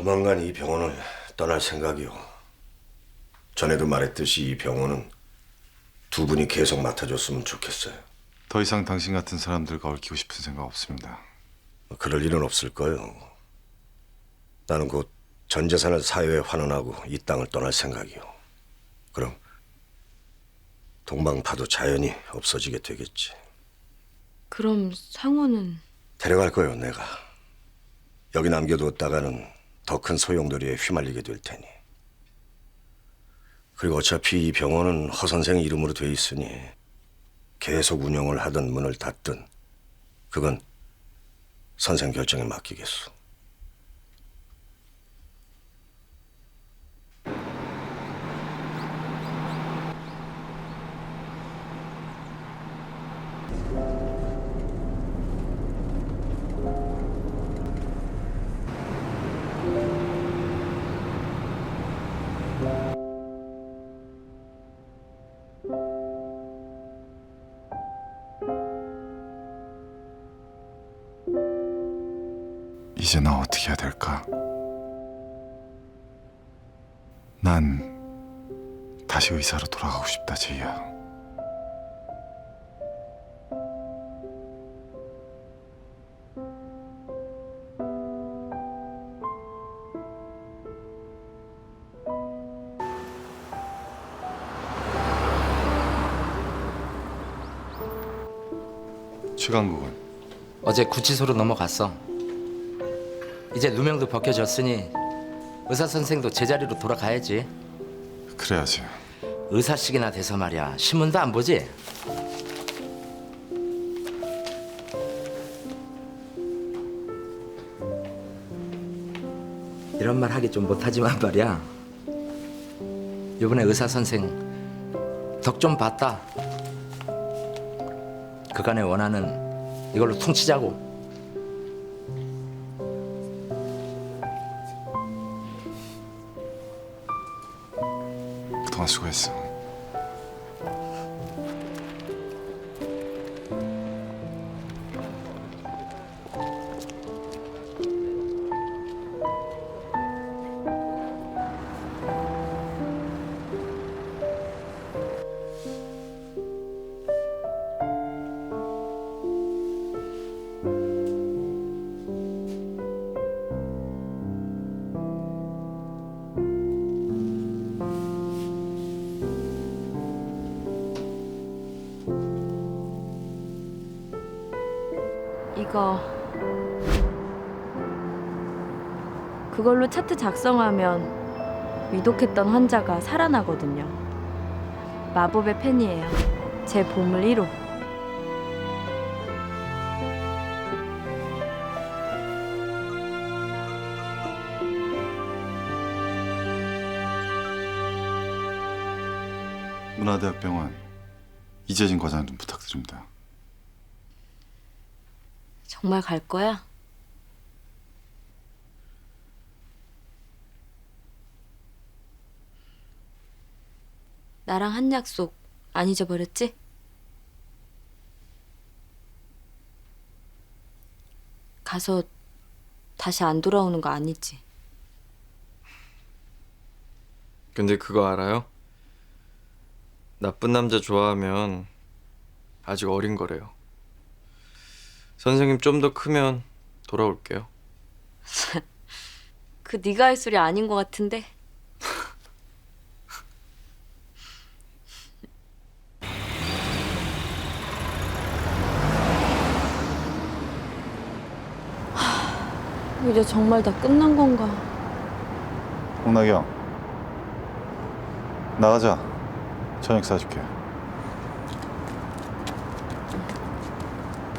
조만간 이 병원을 떠날 생각이요. 전에도 말했듯이 이 병원은 두 분이 계속 맡아줬으면 좋겠어요. 더 이상 당신 같은 사람들과 얽히고 싶은 생각 없습니다. 그럴 일은 없을 거예요. 나는 곧 전 재산을 사회에 환원하고 이 땅을 떠날 생각이요. 그럼 동방파도 자연히 없어지게 되겠지. 그럼 상호는 데려갈 거예요, 내가. 여기 남겨뒀다가는 더 큰 소용돌이에 휘말리게 될 테니. 그리고 어차피 이 병원은 허 선생 이름으로 돼 있으니 계속 운영을 하든 문을 닫든 그건 선생 결정에 맡기겠소. 이제 나 어떻게 해야 될까? 난 다시 의사로 돌아가고 싶다, 제이야. 최강국은 어제 구치소로 넘어갔어. 이제 누명도 벗겨졌으니 의사 선생도 제자리로 돌아가야지. 그래야지. 의사식이나 돼서 말이야. 신문도 안 보지? 이런 말 하기 좀 못하지만 말이야. 이번에 의사 선생 덕 좀 봤다. 그간의 원하는 이걸로 퉁치자고. 그 이거 그걸로 차트 작성하면 위독했던 환자가 살아나거든요. 마법의 펜이에요. 제 보물 1호. 문화대학병원 이재진 과장 좀 부탁드립니다. 정말 갈 거야? 나랑 한 약속 안 잊어버렸지? 가서 다시 안 돌아오는 거 아니지? 근데 그거 알아요? 나쁜 남자 좋아하면 아직 어린 거래요. 선생님 좀 더 크면 돌아올게요. 그 네가 할 소리 아닌 것 같은데. 하, 이제 정말 다 끝난 건가? 홍나경 나가자. 저녁 사줄게.